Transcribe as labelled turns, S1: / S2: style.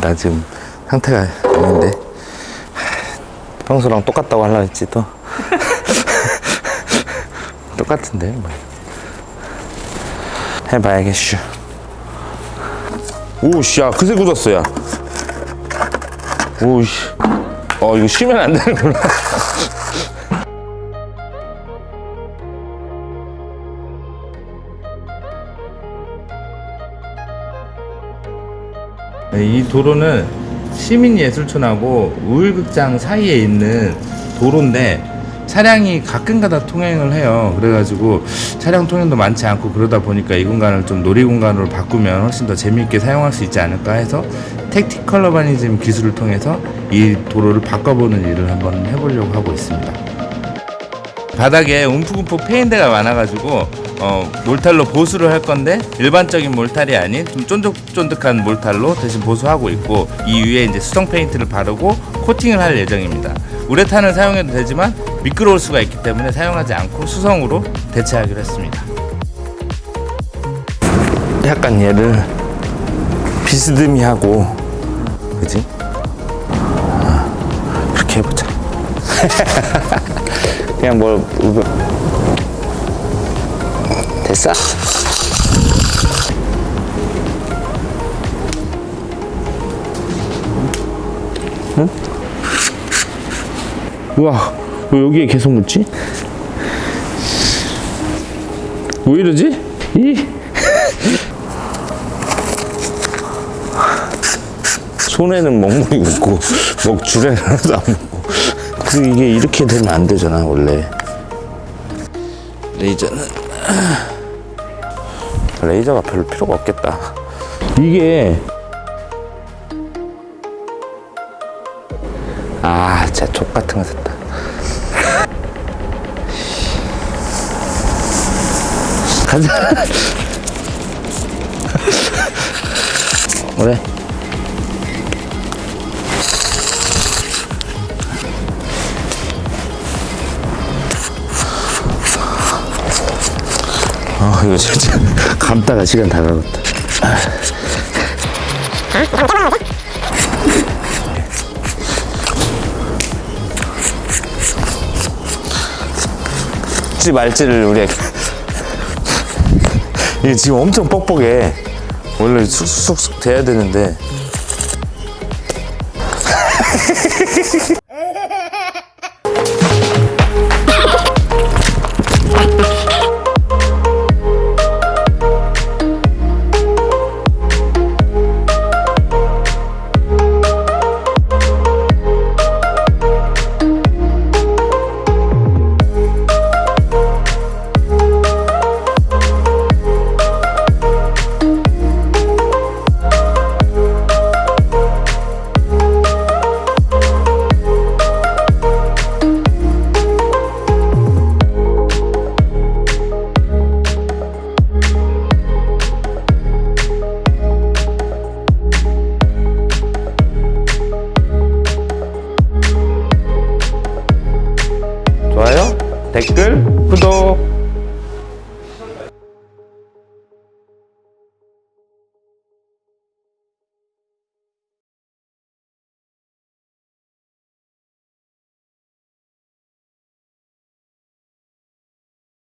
S1: 나 지금 상태가 아닌데. 평소랑 똑같다고 하려 했지 또. 똑같은데 뭐. 해봐야겠슈. 오씨 야 그새 굳었어 야. 오씨. 어 이거 쉬면 안 되는구나 이 도로는 시민예술촌하고 우일극장 사이에 있는 도로인데 차량이 가끔가다 통행을 해요. 그래가지고 차량 통행도 많지 않고 그러다 보니까 이 공간을 좀 놀이 공간으로 바꾸면 훨씬 더 재미있게 사용할 수 있지 않을까 해서 택티컬 어바니즘 기술을 통해서 이 도로를 바꿔보는 일을 한번 해보려고 하고 있습니다. 바닥에 움푹움푹 패인 데가 많아가지고 어, 몰탈로 보수를 할 건데 일반적인 몰탈이 아닌 좀 쫀득쫀득한 몰탈로 대신 보수하고 있고 이 위에 이제 수성 페인트를 바르고 코팅을 할 예정입니다. 우레탄을 사용해도 되지만 미끄러울 수가 있기 때문에 사용하지 않고 수성으로 대체하기로 했습니다. 약간 얘를 비스듬히 하고 그지? 아, 그렇게 해보자. 그냥 뭘 우겨- 됐어? 응? 우와 왜 여기에 계속 묻지? 왜 이러지? 이 손에는 먹물이 묻고 먹 줄에는 하나도 안 묻고 그 이게 이렇게 되면 안 되잖아 원래 레이저는 레이저가 별로 필요가 없겠다. 이게 아 진짜 족 같은 거 샀다. 가자. 그래 이거 진짜 감다가 시간 다 가겠다. 지 말지를 우리 이게 지금 엄청 뻑뻑해. 원래 쑥쑥쑥 돼야 되는데 댓글 구독